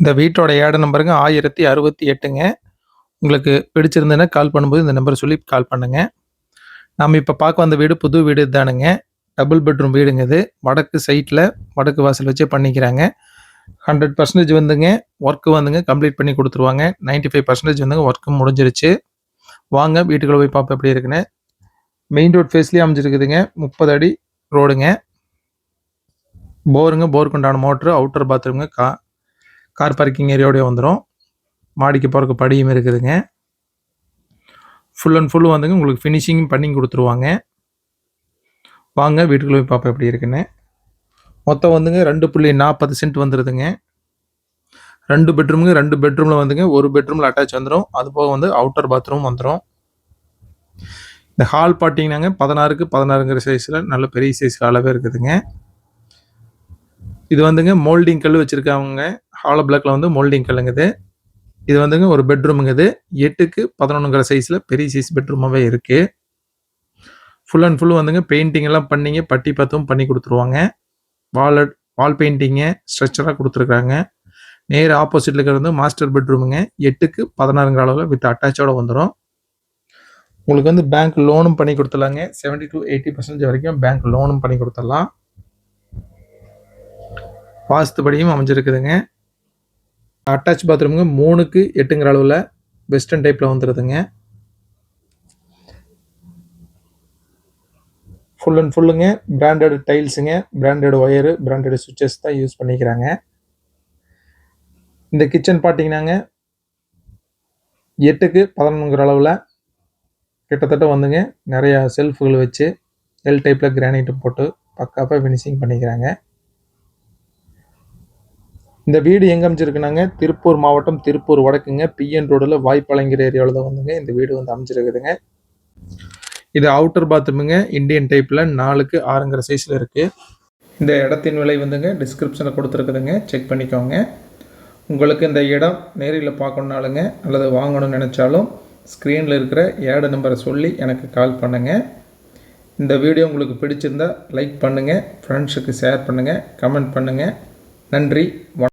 இந்த வீட்டோட ஏட நம்பருங்க ஆயிரத்தி அறுபத்தி எட்டுங்க. உங்களுக்கு பிடிச்சிருந்ததுன்னா கால் பண்ணும்போது இந்த நம்பர் சொல்லி கால் பண்ணுங்க. நாம் இப்போ பார்க்க வந்த வீடு புது வீடு தானுங்க. டபுள் பெட்ரூம் வீடுங்க இது. வடக்கு சைட்டில் வடக்கு வாசல் வச்சே பண்ணிக்கிறாங்க. ஹண்ட்ரட் பர்சன்டேஜ் வந்துங்க. ஒர்க்கு வந்துங்க கம்ப்ளீட் பண்ணி கொடுத்துருவாங்க. 95% ஃபைவ் பர்சன்டேஜ் வந்துங்க ஒர்க்கு முடிஞ்சிருச்சு. வாங்க வீட்டுக்குள்ளே போய் பார்ப்போம் எப்படி இருக்குன்னு. மெயின் ரோட் ஃபேஸ்லேயே அமைஞ்சிருக்குதுங்க. முப்பது அடி ரோடுங்க போருங்க போருக்குண்டான மோட்ரு அவுட்டர் பாத்ரூமுங்க கா கார் பார்க்கிங் ஏரியாவோடய வந்துடும் மாடிக்கு போகிறக்கு படியும் இருக்குதுங்க. ஃபுல் அண்ட் ஃபுல் வந்துங்க உங்களுக்கு ஃபினிஷிங் பண்ணி கொடுத்துருவாங்க. வாங்க வீட்டுக்குள்ளே போய் பார்ப்போம் எப்படி இருக்குன்னு. மொத்தம் வந்துங்க ரெண்டு புள்ளி நாற்பது சென்ட் வந்துடுதுங்க ரெண்டு பெட்ரூமுங்க ரெண்டு பெட்ரூமில் வந்துங்க ஒரு பெட்ரூமில் அட்டாச் வந்துடும் அது போக வந்து அவுட்டர் பாத்ரூம் வந்துடும் இந்த ஹால் பார்த்தீங்கன்னாங்க பதினாறுக்கு பதினாறுங்கிற சைஸில் நல்ல பெரிய சைஸ் அளவே இருக்குதுங்க. இது வந்துங்க மோல்டிங் கல் வச்சுருக்காங்க ஹாலோ பிளாக்ல வந்து மோல்டிங் கல்லுங்க இது வந்துங்க ஒரு பெட்ரூமுங்க இது எட்டுக்கு பதினொன்றுங்கிற சைஸில் பெரிய சைஸ் பெட்ரூமாகவே இருக்குது ஃபுல் அண்ட் ஃபுல் வந்துங்க பெயிண்டிங் எல்லாம் பண்ணிங்க பட்டி பத்தும் பண்ணி கொடுத்துருவாங்க. வால் வால் பெயிண்டிங்கு ஸ்ட்ரக்சராக கொடுத்துருக்காங்க நேர் ஆப்போசிட்டில் இருக்கிறது வந்து மாஸ்டர் பெட்ரூமுங்க எட்டுக்கு பதினாறுங்கிற அளவில் வித் அட்டாச்சோட வந்துடும் உங்களுக்கு வந்து பேங்க் லோனும் பண்ணி கொடுத்துடலாங்க. செவன்டி டு எயிட்டி பர்சன்டேஜ் வரைக்கும் பேங்க் லோனும் பண்ணி கொடுத்துடலாம். வாஸ்துபடியும் அமைஞ்சிருக்குதுங்க. அட்டாச் பாத்ரூமுங்க மூணுக்கு எட்டுங்கிற அளவில் வெஸ்டர்ன் டைப்பில் வந்துடுதுங்க ஃபுல் அண்ட் ஃபுல்லுங்க பிராண்டட் டைல்ஸுங்க பிராண்டட் ஒயரு பிராண்டட் சுவிச்சஸ் தான் யூஸ் பண்ணிக்கிறாங்க. இந்த கிச்சன் பார்த்தீங்கன்னாங்க எட்டுக்கு பதினொன்றுங்கிற அளவில் கிட்டத்தட்ட வந்துங்க நிறையா செல்ஃபுகள் வச்சு எல் டைப்பில் கிரானைட்டு போட்டு பக்காப்பாக ஃபினிஷிங் பண்ணிக்கிறாங்க. இந்த வீடு எங்கே அமைச்சிருக்குனாங்க திருப்பூர் மாவட்டம் திருப்பூர் வடக்குங்க. பிஎன் ரோடில் வாய்ப்பாளையங்கிற ஏரியாவில் தான் வந்துங்க. இந்த வீடு வந்து அமைச்சிருக்குதுங்க இது அவுட்டர் பாத்ரூமுங்க இந்தியன் டைப்பில் நாலுக்கு ஆறுங்கிற சைஸில் இருக்குது இந்த இடத்தின் விலை வந்துங்க டிஸ்கிரிப்ஷனில் கொடுத்துருக்குதுங்க. செக் பண்ணிக்கோங்க. உங்களுக்கு இந்த இடம் நேரில் பார்க்கணுனாலுங்க அல்லது வாங்கணும்னு நினச்சாலும் ஸ்க்ரீனில் இருக்கிற ஏட நம்பரை சொல்லி எனக்கு கால் பண்ணுங்கள் இந்த வீடியோ உங்களுக்கு பிடிச்சிருந்தா லைக் பண்ணுங்கள் ஃப்ரெண்ட்ஸுக்கு ஷேர் பண்ணுங்கள் கமெண்ட் பண்ணுங்கள் நன்றி. வணக்கம்.